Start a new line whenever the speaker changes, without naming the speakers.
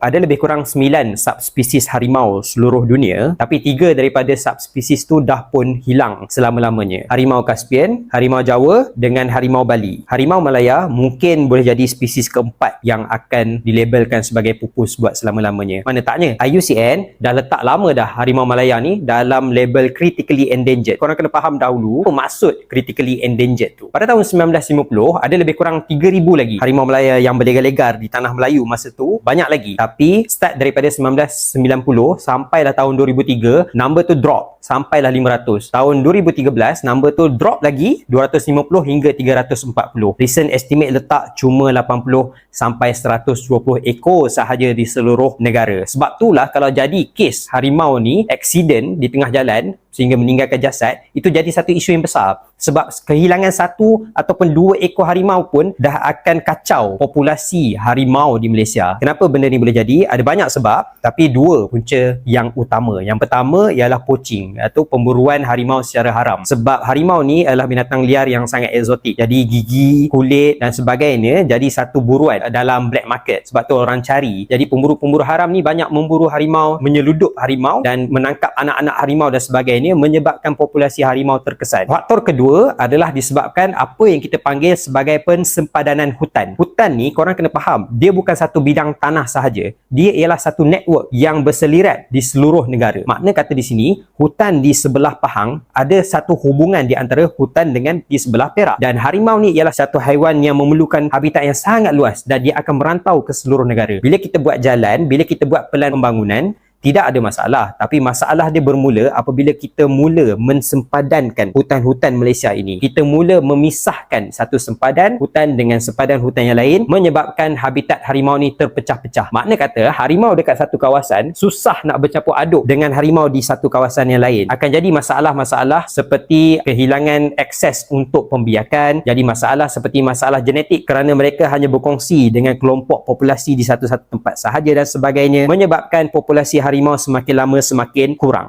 Ada lebih kurang 9 subspesies harimau seluruh dunia tapi tiga daripada subspesies tu dah pun hilang selama-lamanya. Harimau Caspian, harimau Jawa dengan harimau Bali. Harimau Malaya mungkin boleh jadi spesies keempat yang akan dilabelkan sebagai pupus buat selama-lamanya. Mana taknya IUCN dah letak lama dah harimau Malaya ni dalam label critically endangered. Korang kena faham dahulu apa maksud critically endangered tu. Pada tahun 1950 ada lebih kurang 3000 lagi harimau Malaya yang berlegar-legar di tanah Melayu masa tu. Banyak lagi tapi start daripada 1990 sampailah tahun 2003 number tu drop sampailah 500 tahun 2013 number tu drop lagi 250 hingga 340 recent estimate letak cuma 80 sampai 120 ekor sahaja di seluruh negara. Sebab itulah kalau jadi kes harimau ni accident di tengah jalan sehingga meninggalkan jasad itu jadi satu isu yang besar. Sebab kehilangan satu ataupun dua ekor harimau pun dah akan kacau populasi harimau di Malaysia. Kenapa benda ni boleh jadi? Ada banyak sebab tapi dua punca yang utama. Yang pertama ialah poaching atau pemburuan harimau secara haram. Sebab harimau ni adalah binatang liar yang sangat eksotik. Jadi gigi kulit dan sebagainya jadi satu buruan dalam black market. Sebab tu orang cari. Jadi pemburu-pemburu haram ni banyak memburu harimau menyeluduk harimau dan menangkap anak-anak harimau dan sebagainya sebagainya menyebabkan populasi harimau terkesan. Faktor kedua adalah disebabkan apa yang kita panggil sebagai pensempadanan hutan. Hutan ni korang kena faham, dia bukan satu bidang tanah sahaja. Dia ialah satu network yang berselirat di seluruh negara. Makna kata di sini, hutan di sebelah Pahang ada satu hubungan di antara hutan dengan di sebelah Perak. Dan harimau ni ialah satu haiwan yang memerlukan habitat yang sangat luas dan dia akan merantau ke seluruh negara. Bila kita buat jalan, bila kita buat pelan pembangunan, tidak ada masalah tapi masalah dia bermula apabila kita mula mensempadankan hutan-hutan Malaysia ini. Kita mula memisahkan satu sempadan hutan dengan sempadan hutan yang lain menyebabkan habitat harimau ni terpecah-pecah. Makna kata harimau dekat satu kawasan susah nak bercampur aduk dengan harimau di satu kawasan yang lain. Akan jadi masalah-masalah seperti kehilangan akses untuk pembiakan jadi masalah seperti masalah genetik kerana mereka hanya berkongsi dengan kelompok populasi di satu-satu tempat sahaja dan sebagainya menyebabkan populasi harimau semakin lama semakin kurang.